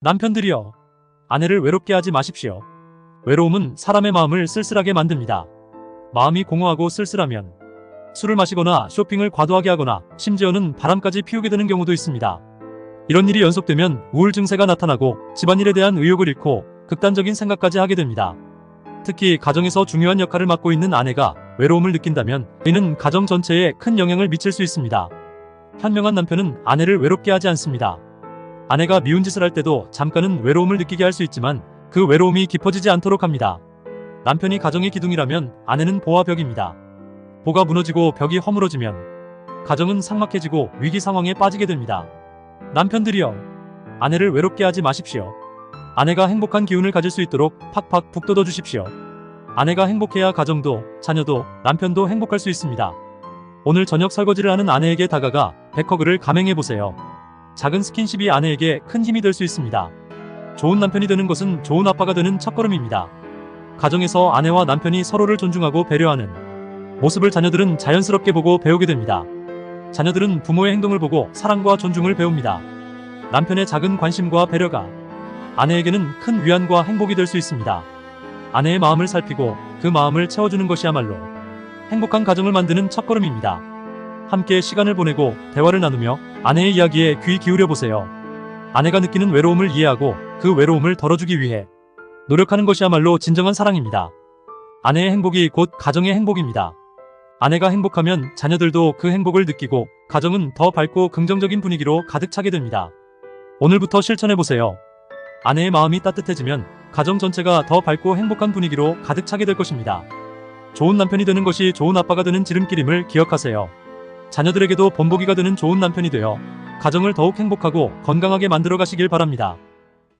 남편들이여, 아내를 외롭게 하지 마십시오. 외로움은 사람의 마음을 쓸쓸하게 만듭니다. 마음이 공허하고 쓸쓸하면 술을 마시거나 쇼핑을 과도하게 하거나 심지어는 바람까지 피우게 되는 경우도 있습니다. 이런 일이 연속되면 우울 증세가 나타나고 집안일에 대한 의욕을 잃고 극단적인 생각까지 하게 됩니다. 특히 가정에서 중요한 역할을 맡고 있는 아내가 외로움을 느낀다면 이는 가정 전체에 큰 영향을 미칠 수 있습니다. 현명한 남편은 아내를 외롭게 하지 않습니다. 아내가 미운 짓을 할 때도 잠깐은 외로움을 느끼게 할 수 있지만 그 외로움이 깊어지지 않도록 합니다. 남편이 가정의 기둥이라면 아내는 보와 벽입니다. 보가 무너지고 벽이 허물어지면 가정은 삭막해지고 위기 상황에 빠지게 됩니다. 남편들이여, 아내를 외롭게 하지 마십시오. 아내가 행복한 기운을 가질 수 있도록 팍팍 북돋워 주십시오. 아내가 행복해야 가정도, 자녀도, 남편도 행복할 수 있습니다. 오늘 저녁 설거지를 하는 아내에게 다가가 백허그를 감행해 보세요. 작은 스킨십이 아내에게 큰 힘이 될 수 있습니다. 좋은 남편이 되는 것은 좋은 아빠가 되는 첫걸음입니다. 가정에서 아내와 남편이 서로를 존중하고 배려하는 모습을 자녀들은 자연스럽게 보고 배우게 됩니다. 자녀들은 부모의 행동을 보고 사랑과 존중을 배웁니다. 남편의 작은 관심과 배려가 아내에게는 큰 위안과 행복이 될 수 있습니다. 아내의 마음을 살피고 그 마음을 채워주는 것이야말로 행복한 가정을 만드는 첫걸음입니다. 함께 시간을 보내고 대화를 나누며 아내의 이야기에 귀 기울여 보세요. 아내가 느끼는 외로움을 이해하고 그 외로움을 덜어주기 위해 노력하는 것이야말로 진정한 사랑입니다. 아내의 행복이 곧 가정의 행복입니다. 아내가 행복하면 자녀들도 그 행복을 느끼고 가정은 더 밝고 긍정적인 분위기로 가득 차게 됩니다. 오늘부터 실천해 보세요. 아내의 마음이 따뜻해지면 가정 전체가 더 밝고 행복한 분위기로 가득 차게 될 것입니다. 좋은 남편이 되는 것이 좋은 아빠가 되는 지름길임을 기억하세요. 자녀들에게도 본보기가 되는 좋은 남편이 되어 가정을 더욱 행복하고 건강하게 만들어 가시길 바랍니다.